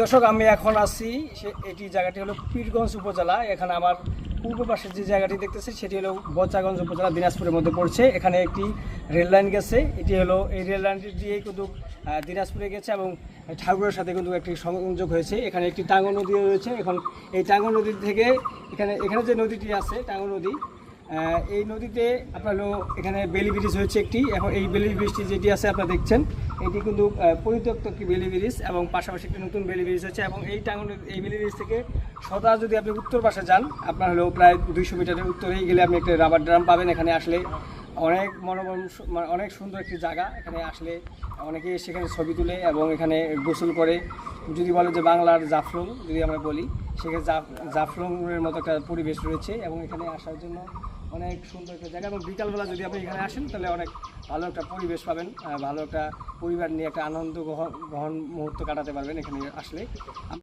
দর্শক, আমি এখন আছি এটি জায়গাটি হলো পীরগঞ্জ উপজেলা। এখানে আমার পূর্ব পাশে যে জায়গাটি দেখতেছি, সেটি হলো বচাগঞ্জ উপজেলা, দিনাজপুরের মধ্যে পড়ছে। এখানে একটি রেল লাইন গেছে। এটি হলো এই রেল লাইনটি দিয়েই কিন্তু দিনাজপুরে গেছে এবং ঠাকুরের সাথে কিন্তু একটি সংযোগ হয়েছে। এখানে একটি টাঙ্গো নদী রয়েছে। এখন এই টাঙ্গো নদী থেকে এখানে এখানে যে নদীটি আছে, টাঙ্গো নদী এই নদীতে আপনার এখানে বেলি ব্রিজ হয়েছে একটি। এখন এই বেলি ব্রিজটি যেটি আছে, আপনারা দেখছেন, এটি কিন্তু পরিত্যক্ত একটি বেলি ব্রিজ এবং পাশাপাশি একটি নতুন বেলি ব্রিজ হচ্ছে এবং এই টাঙ্গন এই বেলি ব্রিজ থেকে সদা যদি আপনি উত্তর পাশে যান, আপনার হলো প্রায় দুইশো মিটারের উত্তরেই গেলে আপনি একটা রাবার ড্রাম পাবেন। এখানে আসলে অনেক মনোরম মানে অনেক সুন্দর একটি জায়গা। এখানে আসলে অনেকে সেখানে ছবি তুলে এবং এখানে গোসল করে যদি বলে যে বাংলার জাফরং যদি আমরা বলি সেখানে জাফরংয়ের মতো একটা পরিবেশ রয়েছে এবং এখানে আসার জন্য অনেক সুন্দর একটা জায়গা এবং বিকালবেলা যদি আপনি এখানে আসেন, তাহলে অনেক ভালো একটা পরিবেশ পাবেন ভালো একটা পরিবার নিয়ে একটা আনন্দ গ্রহণ মুহূর্ত কাটাতে পারবেন এখানে আসলে।